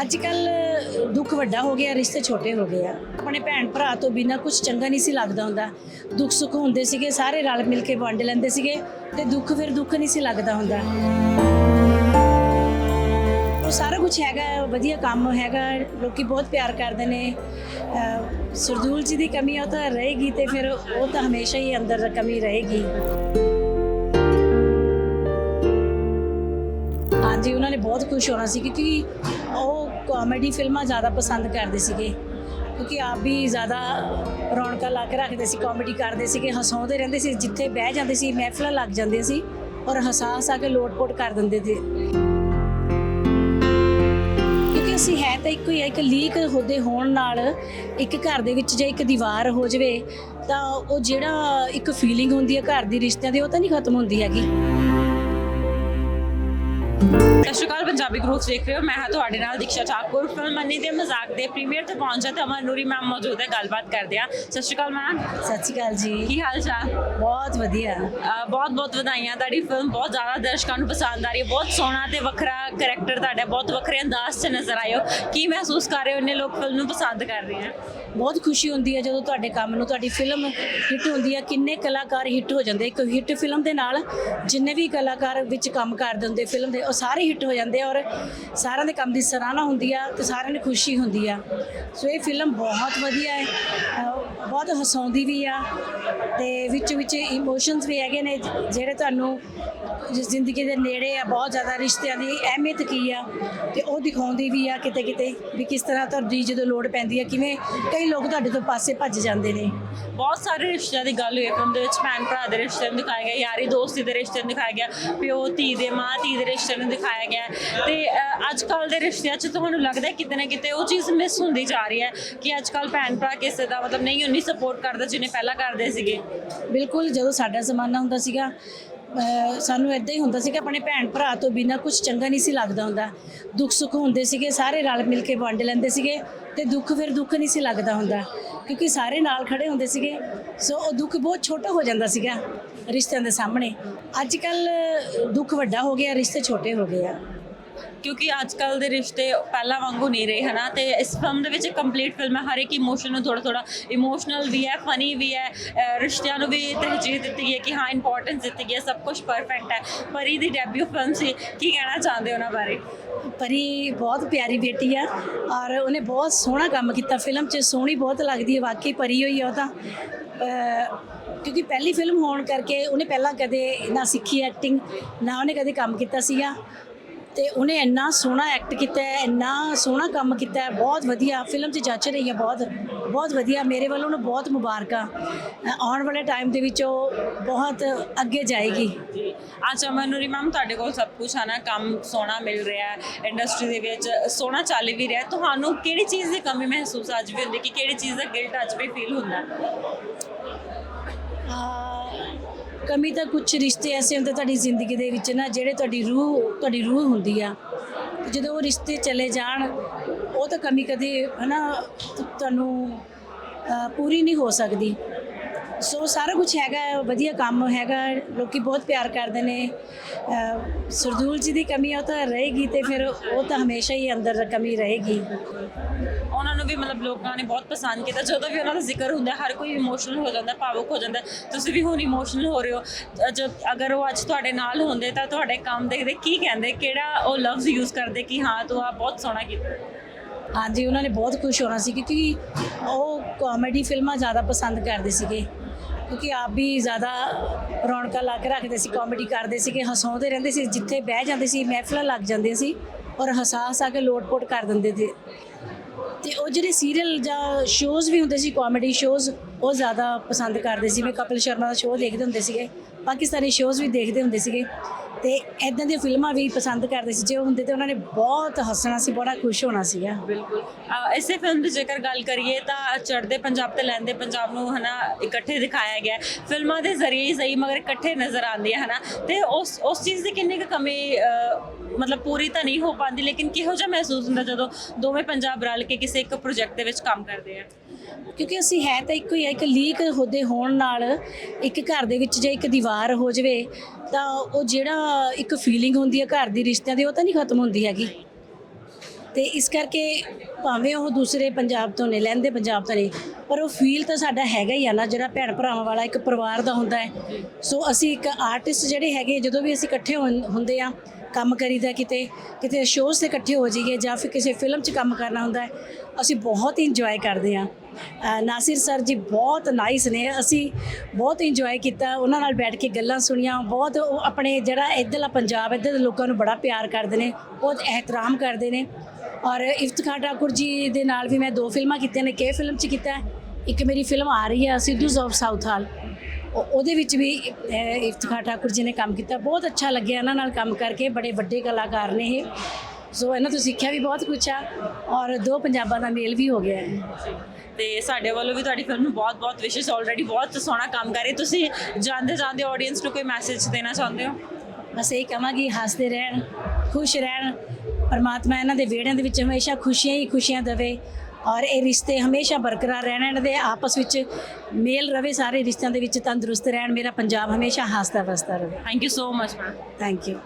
ਅੱਜ ਕੱਲ ਦੁੱਖ ਵੱਡਾ ਹੋ ਗਿਆ, ਰਿਸ਼ਤੇ ਛੋਟੇ ਹੋ ਗਏ ਆ। ਆਪਣੇ ਭੈਣ ਭਰਾ ਤੋਂ ਬਿਨਾ ਕੁਝ ਚੰਗਾ ਨਹੀਂ ਸੀ ਲੱਗਦਾ ਹੁੰਦਾ। ਦੁੱਖ ਸੁੱਖ ਹੁੰਦੇ ਸੀਗੇ, ਸਾਰੇ ਰਲ ਮਿਲ ਕੇ ਵੰਡ ਲੈਂਦੇ ਸੀਗੇ ਤੇ ਦੁੱਖ ਫਿਰ ਦੁੱਖ ਨਹੀਂ ਸੀ ਲੱਗਦਾ ਹੁੰਦਾ। ਉਹ ਸਾਰਾ ਕੁਝ ਹੈਗਾ, ਵਧੀਆ ਕੰਮ ਹੈਗਾ, ਲੋਕੀ ਬਹੁਤ ਪਿਆਰ ਕਰਦੇ ਨੇ। ਸਰਦੂਲ ਜੀ ਦੀ ਕਮੀ ਉਹ ਤਾਂ ਰਹੇਗੀ ਤੇ ਫਿਰ ਉਹ ਤਾਂ ਹਮੇਸ਼ਾ ਹੀ ਅੰਦਰ ਕਮੀ ਰਹੇਗੀ। ਹਾਂਜੀ ਉਹਨਾਂ ਨੇ ਬਹੁਤ ਖੁਸ਼ ਹੋਣਾ ਸੀ ਕਿਉਂਕਿ ਉਹ ਕਾਮੇਡੀ ਫਿਲਮਾਂ ਜ਼ਿਆਦਾ ਪਸੰਦ ਕਰਦੇ ਸੀਗੇ। ਕਿਉਂਕਿ ਆਪ ਵੀ ਜ਼ਿਆਦਾ ਰੌਣਕਾਂ ਲਾ ਕੇ ਰੱਖਦੇ ਸੀ ਕਾਮੇਡੀ ਕਰਦੇ ਸੀਗੇ ਹਸਾਉਂਦੇ ਰਹਿੰਦੇ ਸੀ ਜਿੱਥੇ ਬਹਿ ਜਾਂਦੇ ਸੀ ਮਹਿਫਲਾਂ ਲੱਗ ਜਾਂਦੇ ਸੀ ਔਰ ਹਸਾ ਹਸਾ ਕੇ ਲੋਟ-ਪੋਟ ਕਰ ਦਿੰਦੇ ਸੀ। ਕਿਉਂਕਿ ਅਸੀਂ ਹੈ ਤਾਂ ਇੱਕੋ ਹੀ ਆ, ਇੱਕ ਲੀਕ ਹੋਦੇ ਹੋਣ ਨਾਲ ਇੱਕ ਘਰ ਦੇ ਵਿੱਚ ਜੇ ਇੱਕ ਦੀਵਾਰ ਹੋ ਜਵੇ ਤਾਂ ਉਹ ਜਿਹੜਾ ਇੱਕ ਫੀਲਿੰਗ ਹੁੰਦੀ ਹੈ ਘਰ ਦੀ ਰਿਸ਼ਤਿਆਂ ਦੀ ਉਹ ਤਾਂ ਨਹੀਂ ਖਤਮ ਹੁੰਦੀ ਹੈਗੀ। ਸਤਿ ਸ਼੍ਰੀ ਅਕਾਲ ਪੰਜਾਬੀ ਗਰੁੱਪ ਦੇਖ ਰਹੇ ਹੋ। ਮੈਂ ਹਾਂ ਤੁਹਾਡੇ ਨਾਲ ਦੀਕਸ਼ਾ ਠਾਕੁਰ। ਫਿਲਮ ਮੰਨੀ ਦੇ ਮਜ਼ਾਕ ਦੇ ਪ੍ਰੀਮੀਅਰ ਤੇ ਪਹੁੰਚਾ ਤੇ ਅਮਰ ਨੂਰੀ ਮੈਮ ਮੌਜੂਦ ਹੈ ਗੱਲਬਾਤ ਕਰਦੇ ਆ ਸਤਿ ਸ਼੍ਰੀ ਅਕਾਲ ਮੈਮ। ਸਤਿ ਸ਼੍ਰੀ ਅਕਾਲ ਜੀ। ਕੀ ਹਾਲ ਚਾਲ? ਬਹੁਤ ਵਧੀਆ। ਬਹੁਤ ਬਹੁਤ ਵਧਾਈਆਂ ਤੁਹਾਡੀ ਫਿਲਮ। ਬਹੁਤ ਜ਼ਿਆਦਾ ਦਰਸ਼ਕਾਂ ਨੂੰ ਪਸੰਦ ਆ ਰਹੀ ਹੈ। ਬਹੁਤ ਸੋਹਣਾ ਤੇ ਵੱਖਰਾ ਕੈਰੈਕਟਰ ਤੁਹਾਡਾ ਬਹੁਤ ਵੱਖਰੇ ਅੰਦਾਜ਼ 'ਚ ਨਜ਼ਰ ਆਇਓ ਕੀ ਮਹਿਸੂਸ ਕਰ ਰਹੇ ਹੋ? ਇੰਨੇ ਲੋਕ ਫਿਲਮ ਨੂੰ ਪਸੰਦ ਕਰ ਰਹੇ ਆ। ਬਹੁਤ ਖੁਸ਼ੀ ਹੁੰਦੀ ਹੈ ਜਦੋਂ ਤੁਹਾਡੇ ਕੰਮ ਨੂੰ ਤੁਹਾਡੀ ਫਿਲਮ ਹਿੱਟ ਹੁੰਦੀ ਹੈ। ਕਿੰਨੇ ਕਲਾਕਾਰ ਹਿੱਟ ਹੋ ਜਾਂਦੇ ਇੱਕ ਹਿੱਟ ਫਿਲਮ ਦੇ ਨਾਲ ਜਿੰਨੇ ਵੀ ਕਲਾਕਾਰ ਵਿੱਚ ਕੰਮ ਕਰਦੇ ਹੁੰਦੇ ਫਿਲਮ ਦੇ ਉਹ ਸਾਰੇ ਹਿੱਟ ਹੋ ਜਾਂਦੇ ਆ ਔਰ ਸਾਰਿਆਂ ਦੇ ਕੰਮ ਦੀ ਸਰਾਹਨਾ ਹੁੰਦੀ ਆ ਤੇ ਸਾਰਿਆਂ ਨੂੰ ਖੁਸ਼ੀ ਹੁੰਦੀ ਆ। ਸੋ ਇਹ ਫਿਲਮ ਬਹੁਤ ਵਧੀਆ ਹੈ। ਬਹੁਤ ਹਸਾਉਂਦੀ ਵੀ ਆ ਤੇ ਵਿੱਚ ਵਿੱਚ ਇਮੋਸ਼ਨਸ ਵੀ ਹੈਗੇ ਨੇ ਜਿਹੜੇ ਤੁਹਾਨੂੰ ਜ਼ਿੰਦਗੀ ਦੇ ਨੇੜੇ ਆ ਬਹੁਤ ਜ਼ਿਆਦਾ ਰਿਸ਼ਤਿਆਂ ਦੀ ਅਹਿਮੀਅਤ ਕੀ ਆ ਤੇ ਉਹ ਦਿਖਾਉਂਦੀ ਵੀ ਆ ਕਿਤੇ ਕਿਤੇ ਵੀ ਕਿਸ ਤਰ੍ਹਾਂ ਤੁਹਾਡੀ ਜਦੋਂ ਲੋੜ ਪੈਂਦੀ ਆ ਕਿਵੇਂ ਕਈ ਲੋਕ ਤੁਹਾਡੇ ਤੋਂ ਪਾਸੇ ਭੱਜ ਜਾਂਦੇ ਨੇ। ਬਹੁਤ ਸਾਰੇ ਰਿਸ਼ਤਿਆਂ ਦੀ ਗੱਲ ਹੋਈ ਹੈ ਫਿਲਮ ਦੇ ਵਿੱਚ ਭੈਣ ਭਰਾ ਦੇ ਰਿਸ਼ਤੇ ਨੂੰ ਦਿਖਾਇਆ ਗਿਆ ਯਾਰੀ ਦੋਸਤੀ ਦੇ ਰਿਸ਼ਤੇ ਨੂੰ ਦਿਖਾਇਆ ਗਿਆ ਪਿਓ ਧੀ ਦੇ ਮਾਂ ਧੀ ਦੇ ਰਿਸ਼ਤੇ ਨੂੰ ਦਿਖਾਇਆ ਗਿਆ। ਤੇ ਅੱਜ ਕੱਲ ਦੇ ਰਿਸ਼ਤਿਆਂ 'ਚ ਤੁਹਾਨੂੰ ਲੱਗਦਾ ਕਿਤੇ ਨਾ ਕਿਤੇ ਉਹ ਚੀਜ਼ ਮਿਸ ਹੁੰਦੀ ਜਾ ਰਹੀ ਹੈ ਕਿ ਅੱਜ ਕੱਲ ਭੈਣ ਭਰਾ ਕਿਸੇ ਦਾ ਮਤਲਬ ਨਹੀਂ ਉਨੀ ਸਪੋਰਟ ਕਰਦਾ ਜਿੰਨੇ ਪਹਿਲਾਂ ਕਰਦੇ ਸੀਗੇ। ਬਿਲਕੁਲ ਜਦੋਂ ਸਾਡਾ ਜ਼ਮਾਨਾ ਹੁੰਦਾ ਸੀਗਾ ਸਾਨੂੰ ਇਦਾਂ ਹੀ ਹੁੰਦਾ ਸੀਗਾ ਆਪਣੇ ਭੈਣ ਭਰਾ ਤੋਂ ਬਿਨਾ ਕੁਝ ਚੰਗਾ ਨਹੀਂ ਸੀ ਲੱਗਦਾ ਹੁੰਦਾ। ਦੁੱਖ ਸੁੱਖ ਹੁੰਦੇ ਸੀਗੇ, ਸਾਰੇ ਰਲ ਮਿਲ ਕੇ ਵੰਡ ਲੈਂਦੇ ਸੀਗੇ ਤੇ ਦੁੱਖ ਫਿਰ ਦੁੱਖ ਨਹੀਂ ਸੀ ਲੱਗਦਾ ਹੁੰਦਾ ਕਿਉਂਕਿ ਸਾਰੇ ਨਾਲ ਖੜੇ ਹੁੰਦੇ ਸੀਗੇ। ਸੋ ਉਹ ਦੁੱਖ ਬਹੁਤ ਛੋਟਾ ਹੋ ਜਾਂਦਾ ਸੀਗਾ ਰਿਸ਼ਤਿਆਂ ਦੇ ਸਾਹਮਣੇ। ਅੱਜ ਕੱਲ ਦੁੱਖ ਵੱਡਾ ਹੋ ਗਿਆ, ਰਿਸ਼ਤੇ ਛੋਟੇ ਹੋ ਗਏ ਆ। ਕਿਉਂਕਿ ਅੱਜ ਕੱਲ ਦੇ ਰਿਸ਼ਤੇ ਪਹਿਲਾਂ ਵਾਂਗੂ ਨਹੀਂ ਰਹੇ, ਹਨਾ? ਤੇ ਇਸ ਫਿਲਮ ਦੇ ਵਿੱਚ ਕੰਪਲੀਟ ਫਿਲਮ ਹੈ, ਹਰ ਇੱਕ ਇਮੋਸ਼ਨ ਨੂੰ ਥੋੜਾ ਥੋੜਾ ਇਮੋਸ਼ਨਲ ਵੀ ਹੈ ਫਨੀ ਵੀ ਹੈ, ਅਹ ਰਿਸ਼ਤਿਆਂ ਨੂੰ ਵੀ ਤਰਜੀਹ ਦਿੱਤੀ ਗਈ ਹੈ ਕਿ ਹਾਂ ਇੰਪੋਰਟੈਂਸ ਦਿੱਤੀ ਗਈ ਹੈ, ਸਭ ਕੁਝ ਪਰਫੈਕਟ ਹੈ। ਪਰੀ ਦੀ ਡੈਬਿਊ ਫਿਲਮ ਸੀ, ਕੀ ਕਹਿਣਾ ਚਾਹੁੰਦੇ ਹੋ ਉਹਨਾਂ ਬਾਰੇ? ਪਰੀ ਬਹੁਤ ਪਿਆਰੀ ਬੇਟੀ ਆ ਔਰ ਉਹਨੇ ਬਹੁਤ ਸੋਹਣਾ ਕੰਮ ਕੀਤਾ ਫਿਲਮ 'ਚ, ਸੋਹਣੀ ਬਹੁਤ ਲੱਗਦੀ ਹੈ, ਵਾਕਈ ਪਰੀ ਹੋਈ ਆ ਉਹ ਤਾਂ। ਅਹ ਕਿਉਂਕਿ ਪਹਿਲੀ ਫਿਲਮ ਹੋਣ ਕਰਕੇ ਉਹਨੇ ਪਹਿਲਾਂ ਕਦੇ ਨਾ ਸਿੱਖੀ ਐਕਟਿੰਗ ਨਾ ਉਹਨੇ ਕਦੇ ਕੰਮ ਕੀਤਾ ਸੀਗਾ। ਤੇ ਉਹਨੇ ਇੰਨਾ ਸੋਹਣਾ ਐਕਟ ਕੀਤਾ ਹੈ ਇੰਨਾ ਸੋਹਣਾ ਕੰਮ ਕੀਤਾ ਹੈ ਬਹੁਤ ਵਧੀਆ ਫਿਲਮ 'ਚ ਜੱਜ ਰਹੀ ਹੈ ਬਹੁਤ ਬਹੁਤ ਵਧੀਆ। ਮੇਰੇ ਵੱਲੋਂ ਉਹਨੂੰ ਬਹੁਤ ਮੁਬਾਰਕਾਂ। ਆਉਣ ਵਾਲੇ ਟਾਈਮ ਦੇ ਵਿੱਚ ਉਹ ਬਹੁਤ ਅੱਗੇ ਜਾਏਗੀ। ਅੱਜ ਅਮਨੂਰੀ ਮੈਮ ਤੁਹਾਡੇ ਕੋਲ ਸਭ ਕੁਝ ਹੈ ਨਾ? ਕੰਮ ਸੋਹਣਾ ਮਿਲ ਰਿਹਾ ਹੈ ਇੰਡਸਟਰੀ ਦੇ ਵਿੱਚ ਸੋਹਣਾ ਚੱਲ ਵੀ ਰਿਹਾ। ਤੁਹਾਨੂੰ ਕਿਹੜੀ ਚੀਜ਼ ਦੀ ਕਮੀ ਮਹਿਸੂਸ ਅੱਜ ਵੀ ਹੁੰਦੀ ਕਿ ਕਿਹੜੀ ਚੀਜ਼ ਦਾ ਗਿਲਟ ਅੱਜ ਵੀ ਫੀਲ ਹੁੰਦਾ? ਆ ਕਮੀ ਤਾਂ ਕੁਝ ਰਿਸ਼ਤੇ ਐਸੇ ਹੁੰਦੇ ਤੁਹਾਡੀ ਜ਼ਿੰਦਗੀ ਦੇ ਵਿੱਚ ਨਾ, ਜਿਹੜੇ ਤੁਹਾਡੀ ਰੂਹ ਤੁਹਾਡੀ ਰੂਹ ਹੁੰਦੀ ਆ। ਤੇ ਜਦੋਂ ਉਹ ਰਿਸ਼ਤੇ ਚਲੇ ਜਾਣ, ਉਹ ਤਾਂ ਕਮੀ ਕਦੇ ਹਨਾ ਤੁ- ਤੁਹਾਨੂੰ ਪੂਰੀ ਨਹੀਂ ਹੋ ਸਕਦੀ। ਸੋ ਸਾਰਾ ਕੁਝ ਹੈਗਾ ਵਧੀਆ ਕੰਮ ਹੈਗਾ ਲੋਕੀ ਬਹੁਤ ਪਿਆਰ ਕਰਦੇ ਨੇ। ਸਰਦੂਲ ਜੀ ਦੀ ਕਮੀ ਉਹ ਤਾਂ ਰਹੇਗੀ ਤੇ ਫਿਰ ਉਹ ਤਾਂ ਹਮੇਸ਼ਾ ਹੀ ਅੰਦਰ ਕਮੀ ਰਹੇਗੀ। ਉਹਨਾਂ ਨੂੰ ਵੀ ਮਤਲਬ ਲੋਕਾਂ ਨੇ ਬਹੁਤ ਪਸੰਦ ਕੀਤਾ ਜਦੋਂ ਵੀ ਉਹਨਾਂ ਦਾ ਜ਼ਿਕਰ ਹੁੰਦਾ ਹਰ ਕੋਈ ਇਮੋਸ਼ਨਲ ਹੋ ਜਾਂਦਾ ਭਾਵੁਕ ਹੋ ਜਾਂਦਾ। ਤੁਸੀਂ ਵੀ ਹੁਣ ਇਮੋਸ਼ਨਲ ਹੋ ਰਹੇ ਹੋ। ਜਦ ਅਗਰ ਉਹ ਅੱਜ ਤੁਹਾਡੇ ਨਾਲ ਹੁੰਦੇ ਤਾਂ ਤੁਹਾਡੇ ਕੰਮ ਦੇਖਦੇ ਕੀ ਕਹਿੰਦੇ ਕਿਹੜਾ ਉਹ ਲਫ਼ਜ਼ ਯੂਜ਼ ਕਰਦੇ ਕਿ ਹਾਂ ਤੂੰ ਆ ਬਹੁਤ ਸੋਹਣਾ ਕੀਤਾ। ਹਾਂਜੀ ਉਹਨਾਂ ਨੇ ਬਹੁਤ ਖੁਸ਼ ਹੋਣਾ ਸੀ ਕਿਉਂਕਿ ਉਹ ਕਾਮੇਡੀ ਫਿਲਮਾਂ ਜ਼ਿਆਦਾ ਪਸੰਦ ਕਰਦੇ ਸੀਗੇ, ਕਿਉਂਕਿ ਆਪ ਵੀ ਜ਼ਿਆਦਾ ਰੌਣਕਾਂ ਲਾ ਕੇ ਰੱਖਦੇ ਸੀ ਕਾਮੇਡੀ ਕਰਦੇ ਸੀਗੇ, ਹਸਾਉਂਦੇ ਰਹਿੰਦੇ ਸੀ, ਜਿੱਥੇ ਬਹਿ ਜਾਂਦੇ ਸੀ, ਮਹਿਫਲਾਂ ਲੱਗ ਜਾਂਦੀਆਂ ਸੀ ਔਰ ਹਸਾ ਹਸਾ ਕੇ ਲੋਟ-ਪੋਟ ਕਰ ਦਿੰਦੇ ਸੀ। ਤੇ ਉਹ ਜਿਹੜੇ ਸੀਰੀਅਲ ਜਾਂ ਸ਼ੋਜ਼ ਵੀ ਹੁੰਦੇ ਸੀ ਕਾਮੇਡੀ ਸ਼ੋਜ਼ ਉਹ ਜ਼ਿਆਦਾ ਪਸੰਦ ਕਰਦੇ ਸੀ ਮੈਂ ਕਪਿਲ ਸ਼ਰਮਾ ਦਾ ਸ਼ੋਅ ਦੇਖਦੇ ਹੁੰਦੇ ਸੀਗੇ ਪਾਕਿਸਤਾਨੀ ਸ਼ੋਜ਼ ਵੀ ਦੇਖਦੇ ਹੁੰਦੇ ਸੀਗੇ ਤੇ ਐਦਾਂ ਦੀਆਂ ਫਿਲਮਾਂ ਵੀ ਪਸੰਦ ਕਰਦੇ ਸੀ। ਜੇ ਉਹ ਹੁੰਦੇ ਤੇ ਉਹਨਾਂ ਨੇ ਬਹੁਤ ਹੱਸਣਾ ਸੀ, ਬੜਾ ਖੁਸ਼ ਹੋਣਾ ਸੀਗਾ। ਬਿਲਕੁਲ। ਇਸੇ ਫਿਲਮ ਦੀ ਜੇਕਰ ਗੱਲ ਕਰੀਏ ਤਾਂ ਚੜ੍ਹਦੇ ਪੰਜਾਬ ਤੇ ਲੈਂਦੇ ਪੰਜਾਬ ਨੂੰ ਹਨਾ ਇਕੱਠੇ ਦਿਖਾਇਆ ਗਿਆ ਫਿਲਮਾਂ ਦੇ ਜ਼ਰੀਏ ਹੀ ਸਹੀ, ਮਗਰ ਇਕੱਠੇ ਨਜ਼ਰ ਆਉਂਦੇ ਆ ਹਨਾ। ਤੇ ਉਸ ਉਸ ਚੀਜ਼ ਦੀ ਕਿੰਨੀ ਕੁ ਕਮੀ ਮਤਲਬ ਪੂਰੀ ਤਾਂ ਨਹੀਂ ਹੋ ਪਾਉਂਦੀ, ਲੇਕਿਨ ਕਿਹੋ ਜਿਹਾ ਮਹਿਸੂਸ ਹੁੰਦਾ ਜਦੋਂ ਦੋਵੇਂ ਪੰਜਾਬ ਰਲ ਕੇ ਕਿਸੇ ਇੱਕ ਪ੍ਰੋਜੈਕਟ ਦੇ ਵਿੱਚ ਕੰਮ ਕਰਦੇ ਆ? ਕਿਉਂਕਿ ਅਸੀਂ ਹੈ ਤਾਂ ਇੱਕੋ ਹੀ ਆ, ਇੱਕ ਲੀਕ ਹੋਦੇ ਹੋਣ ਨਾਲ, ਇੱਕ ਘਰ ਦੇ ਵਿੱਚ ਜੇ ਇੱਕ ਦੀਵਾਰ ਹੋ ਜਾਵੇ, ਤਾਂ ਉਹ ਜਿਹੜਾ ਇੱਕ ਫੀਲਿੰਗ ਹੁੰਦੀ ਹੈ ਘਰ ਦੀ ਰਿਸ਼ਤਿਆਂ ਦੀ, ਉਹ ਤਾਂ ਨਹੀਂ ਖਤਮ ਹੁੰਦੀ ਹੈਗੀ। ਤੇ ਇਸ ਕਰਕੇ ਭਾਵੇਂ ਉਹ ਦੂਸਰੇ ਪੰਜਾਬ ਤੋਂ ਨੇ, ਲਹਿੰਦੇ ਪੰਜਾਬ ਤੋਂ ਨੇ, ਪਰ ਉਹ ਫੀਲ ਤਾਂ ਸਾਡਾ ਹੈਗਾ ਹੀ ਆ ਨਾ, ਜਿਹੜਾ ਭੈਣ ਭਰਾਵਾਂ ਵਾਲਾ ਇੱਕ ਪਰਿਵਾਰ ਦਾ ਹੁੰਦਾ ਹੈ। ਸੋ ਅਸੀਂ ਇੱਕ ਆਰਟਿਸਟ ਜਿਹੜੇ ਹੈਗੇ ਜਦੋਂ ਵੀ ਅਸੀਂ ਇਕੱਠੇ ਹੁੰ- ਹੁੰਦੇ ਆ ਕੰਮ ਕਰੀਦਾ ਕਿਤੇ ਕਿਤੇ ਸ਼ੋਜ਼ ਤੇ ਇਕੱਠੇ ਹੋ ਜਾਈਏ ਜਾਂ ਫਿਰ ਕਿਸੇ ਫਿਲਮ 'ਚ ਕੰਮ ਕਰਨਾ ਹੁੰਦਾ ਹੈ, ਅਸੀਂ ਬਹੁਤ ਹੀ ਇੰਜੋਏ ਕਰਦੇ ਆ ਨਾਸਿਰ ਸਰ ਜੀ ਬਹੁਤ ਨਾਈਸ ਨੇ, ਅਸੀਂ ਬਹੁਤ ਇੰਜੋਏ ਕੀਤਾ, ਉਹਨਾਂ ਨਾਲ ਬੈਠ ਕੇ ਗੱਲਾਂ ਸੁਣੀਆਂ, ਬਹੁਤ ਉਹ ਆਪਣੇ ਜਿਹੜਾ ਇੱਧਰਲਾ ਪੰਜਾਬ, ਇੱਧਰ ਦੇ ਲੋਕਾਂ ਨੂੰ ਬੜਾ ਪਿਆਰ ਕਰਦੇ ਨੇ, ਬਹੁਤ ਇਹਤਰਾਮ ਕਰਦੇ ਨੇ ਔਰ ਇਫਤਖਾਰ ਠਾਕੁਰ ਜੀ ਦੇ ਨਾਲ ਵੀ ਮੈਂ ਦੋ ਫਿਲਮਾਂ ਕੀਤੀਆਂ ਨੇ, ਕੇ ਫਿਲਮ 'ਚ ਕੀਤਾ ਹੈ। ਇੱਕ ਮੇਰੀ ਫਿਲਮ ਆ ਰਹੀ ਹੈ, ਸਿੱਧੂ ਆਫ ਸਾਊਥ ਹਾਲ ਉਹਦੇ ਵਿੱਚ ਵੀ ਇਫਤਖਾਰ ਠਾਕੁਰ ਜੀ ਨੇ ਕੰਮ ਕੀਤਾ। ਬਹੁਤ ਅੱਛਾ ਲੱਗਿਆ ਇਹਨਾਂ ਨਾਲ ਕੰਮ ਕਰਕੇ ਬੜੇ ਵੱਡੇ ਕਲਾਕਾਰ ਨੇ ਇਹ। ਸੋ ਇਹਨਾਂ ਤੋਂ ਸਿੱਖਿਆ ਵੀ ਬਹੁਤ ਕੁਛ ਆ ਔਰ ਦੋ ਪੰਜਾਬਾਂ ਦਾ ਮੇਲ ਵੀ ਹੋ ਗਿਆ ਹੈ। ਤੇ ਸਾਡੇ ਵੱਲੋਂ ਵੀ ਤੁਹਾਡੀ ਫਿਲਮ ਨੂੰ ਬਹੁਤ-ਬਹੁਤ ਵਿਸ਼ੇਸ ਆਲਰੇਡੀ ਬਹੁਤ ਸੋਹਣਾ ਕੰਮ ਕਰ। ਰਹੀ ਤੁਸੀਂ ਜਾਂਦੇ ਜਾਂਦੇ ਆਡੀਅנס ਨੂੰ ਕੋਈ ਮੈਸੇਜ ਦੇਣਾ ਚਾਹੁੰਦੇ ਹੋ? ਬਸ ਇਹ ਕਹਾਂਗੀ ਹੱਸਦੇ ਰਹਿਣ ਖੁਸ਼ ਰਹਿਣ। ਪਰਮਾਤਮਾ ਇਹਨਾਂ ਦੇ ਵਿਹੜਿਆਂ ਦੇ ਵਿੱਚ ਹਮੇਸ਼ਾ ਖੁਸ਼ੀਆਂ ਹੀ ਖੁਸ਼ੀਆਂ ਦੇਵੇ। ਔਰ ਇਹ ਰਿਸ਼ਤੇ ਹਮੇਸ਼ਾ ਬਰਕਰਾਰ ਰਹਿਣ ਇਹਨਾਂ ਦੇ ਆਪਸ ਵਿੱਚ ਮੇਲ ਰਵੇ ਸਾਰੇ ਰਿਸ਼ਤਿਆਂ ਦੇ ਵਿੱਚ ਤੰਦਰੁਸਤ ਰਹਿਣ ਮੇਰਾ ਪੰਜਾਬ ਹਮੇਸ਼ਾ ਹੱਸਦਾ ਵਸਦਾ ਰਹੇ। Thank you so much ma'am thank you